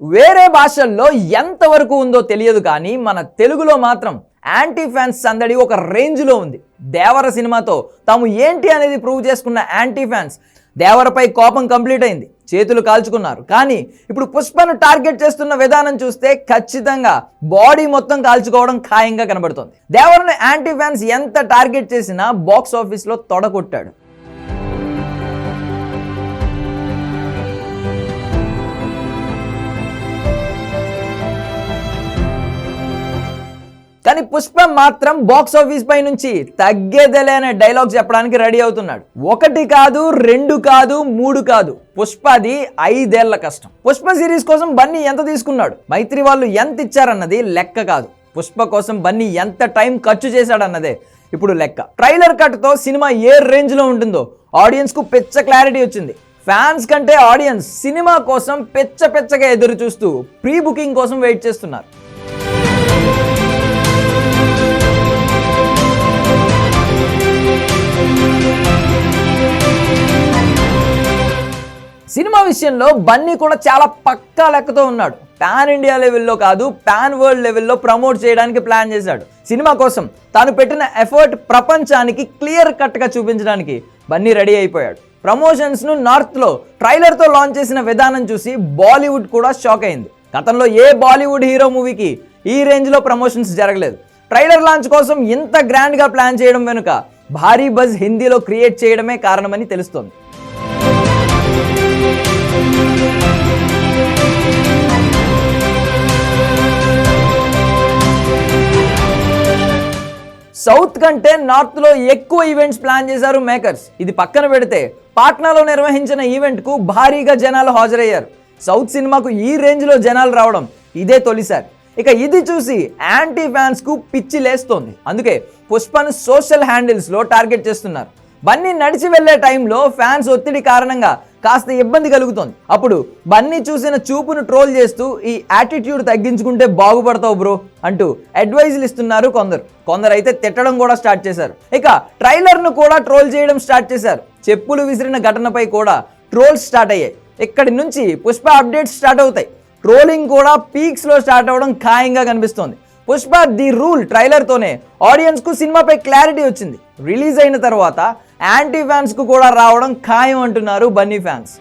వేరే భాషల్లో ఎంతవరకు ఉందో తెలియదు కానీ మన తెలుగులో మాత్రం యాంటీ ఫ్యాన్స్ సందడి ఒక రేంజ్లో ఉంది. దేవర సినిమాతో తాము ఏంటి అనేది ప్రూవ్ చేసుకున్న యాంటీ ఫ్యాన్స్ దేవరపై కోపం కంప్లీట్ అయింది. చేతులు కాల్చుకున్నారు. కానీ ఇప్పుడు పుష్పను టార్గెట్ చేస్తున్న విధానం చూస్తే ఖచ్చితంగా బాడీ మొత్తం కాల్చుకోవడం ఖాయంగా కనబడుతుంది. దేవరను యాంటీ ఫ్యాన్స్ ఎంత టార్గెట్ చేసినా బాక్స్ ఆఫీస్లో తొడగొట్టాడు. కానీ పుష్ప మాత్రం బాక్స్ ఆఫీస్ పై నుంచి తగ్గేదేలే అనే డైలాగ్ చెప్పడానికి రెడీ అవుతున్నాడు. ఒకటి కాదు రెండు కాదు మూడు కాదు. పుష్పది ఐదేళ్ళ కష్టం. పుష్ప సిరీస్ కోసం బన్నీ ఎంత తీసుకున్నాడు? మైత్రి వాళ్ళు ఎంత ఇచ్చారన్నది లెక్క కాదు. పుష్ప కోసం బన్నీ ఎంత టైం ఖర్చు చేశాడన్నదే ఇప్పుడు లెక్క. ట్రైలర్ కట్తో సినిమా ఏ రేంజ్లో ఉంటుందో ఆడియన్స్కు పెచ్చ క్లారిటీ వచ్చింది. ఫ్యాన్స్ కంటే ఆడియన్స్ సినిమా కోసం పెచ్చ పెచ్చగా ఎదురు చూస్తూ ప్రీ బుకింగ్ కోసం వెయిట్ చేస్తున్నారు. సినిమా విషయంలో బన్నీ కూడా చాలా పక్కా లెక్కతో ఉన్నాడు. పాన్ ఇండియా లెవెల్లో కాదు పాన్ వరల్డ్ లెవెల్లో ప్రమోట్ చేయడానికి ప్లాన్ చేశాడు. సినిమా కోసం తాను పెట్టిన ఎఫర్ట్ ప్రపంచానికి క్లియర్ కట్గా చూపించడానికి బన్నీ రెడీ అయిపోయాడు. ప్రమోషన్స్ను నార్త్లో ట్రైలర్తో లాంచ్ చేసిన విధానం చూసి బాలీవుడ్ కూడా షాక్ అయింది. గతంలో ఏ బాలీవుడ్ హీరో మూవీకి ఈ రేంజ్లో ప్రమోషన్స్ జరగలేదు. ట్రైలర్ లాంచ్ కోసం ఇంత గ్రాండ్గా ప్లాన్ చేయడం వెనుక భారీ బజ్ హిందీలో క్రియేట్ చేయడమే కారణమని తెలుస్తోంది. సౌత్ కంటే నార్త్లో ఎక్కువ ఈవెంట్స్ ప్లాన్ చేశారు మేకర్స్ ఇది పక్కన పెడితే పాట్నాలో నిర్వహించిన ఈవెంట్కు భారీగా జనాలు హాజరయ్యారు. సౌత్ సినిమాకు ఈ రేంజ్లో జనాలు రావడం ఇదే తొలిసారి. ఇక ఇది చూసి యాంటీ ఫ్యాన్స్కు పిచ్చి లేస్తోంది. అందుకే పుష్పను సోషల్ హ్యాండిల్స్లో టార్గెట్ చేస్తున్నారు. బన్నీ నడిచి వెళ్ళే టైంలో ఫ్యాన్స్ ఒత్తిడి కారణంగా కాస్త ఇబ్బంది కలుగుతోంది. అప్పుడు బన్నీ చూసిన చూపును ట్రోల్ చేస్తూ ఈ యాటిట్యూడ్ తగ్గించుకుంటే బాగుపడతావు బ్రో అంటూ అడ్వైజులు ఇస్తున్నారు కొందరు. కొందరు అయితే తిట్టడం కూడా స్టార్ట్ చేశారు. ఇక ట్రైలర్ను కూడా ట్రోల్ చేయడం స్టార్ట్ చేశారు. చెప్పులు విసిరిన ఘటనపై కూడా ట్రోల్స్ స్టార్ట్ అయ్యాయి. ఇక్కడి నుంచి పుష్ప అప్డేట్స్ స్టార్ట్ అవుతాయి. ట్రోలింగ్ కూడా పీక్స్లో స్టార్ట్ అవ్వడం ఖాయంగా కనిపిస్తోంది. పుష్ప ది రూల్ ట్రైలర్తోనే ఆడియన్స్కు సినిమాపై క్లారిటీ వచ్చింది. రిలీజ్ అయిన తర్వాత యాంటీ ఫ్యాన్స్కు కూడా రావడం ఖాయం అంటున్నారు బన్నీ ఫ్యాన్స్.